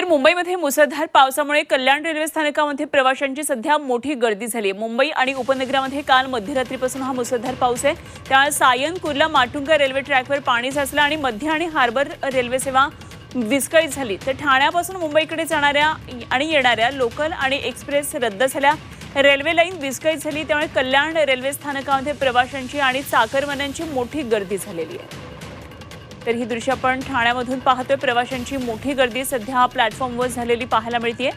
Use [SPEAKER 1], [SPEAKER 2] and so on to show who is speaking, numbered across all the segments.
[SPEAKER 1] तर मुंबईमध्ये मुसळधार पावसामुळे कल्याण रेल्वे स्थानकामध्ये प्रवाशांची सध्या मोठी गर्दी झाली. आहे मुंबई आणि उपनगरामध्ये काल मध्यरात्रीपासून हा मुसळधार पाऊस आहे. त्यामुळे सायन कुर्ला माटुंगा रेल्वे ट्रॅकवर पाणी साचलं आणि मध्य आणि हार्बर रेल्वे सेवा विस्कळीत झाली. तर ठाण्यापासून मुंबईकडे जाणाऱ्या आणि येणाऱ्या लोकल आणि एक्सप्रेस रद्द झाल्या. रेल्वे लाईन विस्कळीत झाली. त्यामुळे कल्याण रेल्वे स्थानकामध्ये प्रवाशांची आणि चाकरमान्यांची मोठी गर्दी झालेली आहे. तर ही दृश्य आपण ठाण्यामधून पाहतोय. प्रवाशांची मोठी गर्दी सध्या प्लॅटफॉर्मवर झालेली पाहायला मिळतीये.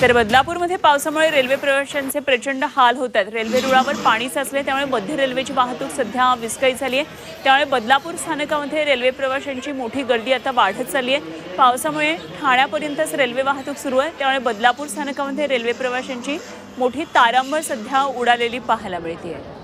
[SPEAKER 1] तर बदलापूरमध्ये पावसामुळे रेल्वे प्रवाशांचे प्रचंड हाल होत आहेत. रेल्वे रुळावर पाणी साचले त्यामुळे मध्य रेल्वेची वाहतूक सध्या विस्कळीत झाली आहे त्यामुळे बदलापूर स्थानकामध्ये रेल्वे प्रवाशांची मोठी गर्दी आता वाढत चालली आहे पावसामुळे ठाण्यापर्यंतच रेल्वे वाहतूक सुरू आहे. त्यामुळे बदलापूर स्थानकामध्ये रेल्वे प्रवाशांची मोठी तारांबळ सध्या उडालेली पाहायला मिळते आहे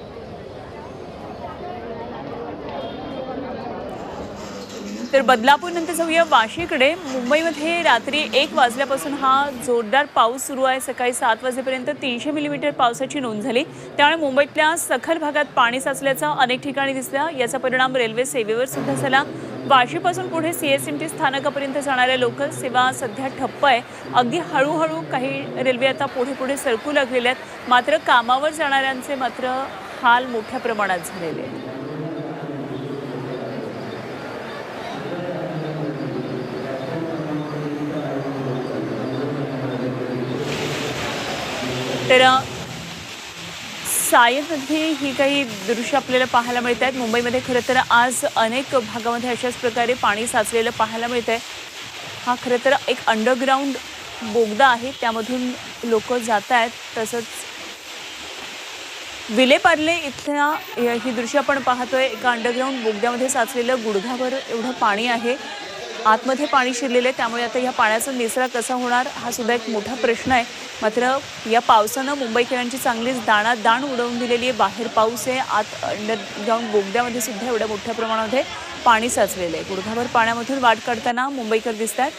[SPEAKER 1] तर बदलापूर नंतर जाऊया वाशीकडे. मुंबईमध्ये रात्री एक वाजल्यापासून हा जोरदार पाऊस सुरू आहे. सकाळी सात वाजेपर्यंत तीनशे मिलीमीटर पावसाची नोंद झाली. त्यामुळे मुंबईतल्या सखल भागात पाणी साचल्याचा अनेक ठिकाणी दिसला. याचा परिणाम रेल्वे सेवेवर सुद्धा झाला. वाशीपासून पुढे सी एस एम टी स्थानकापर्यंत जाणाऱ्या लोकल सेवा सध्या ठप्प आहे. अगदी हळूहळू काही रेल्वे आता पुढे पुढे सरकू लागलेल्या आहेत. मात्र कामावर जाणाऱ्यांचे मात्र हाल मोठ्या प्रमाणात झालेले आहेत. तर सायनमध्ये ही काही दृश्य आपल्याला पाहायला मिळत आहेत मुंबईमध्ये खरं तर आज अनेक भागामध्ये अशाच प्रकारे पाणी साचलेलं पाहायला मिळत आहे हा खरं तर एक अंडरग्राऊंड बोगदा आहे. त्यामधून लोक जात आहेत तसंच विलेपार्ले इथल्या ही दृश्य आपण पाहतोय. एका अंडरग्राऊंड बोगद्यामध्ये साचलेलं गुडघाभर एवढं पाणी आहे. आतमध्ये पाणी शिरलेलं आहे त्यामुळे आता ह्या पाण्याचा निचरा कसा होणार हा सुद्धा एक मोठा प्रश्न आहे. मात्र या पावसानं मुंबईकरांची चांगलीच दाणा दाण उडवून दिलेली आहे. बाहेर पाऊस आहे आत अंडरग्राऊंड बोगद्यामध्ये सुद्धा एवढ्या मोठ्या प्रमाणामध्ये पाणी साचलेलं आहे. गुडघाभर पाण्यामधून वाट काढताना मुंबईकर दिसतात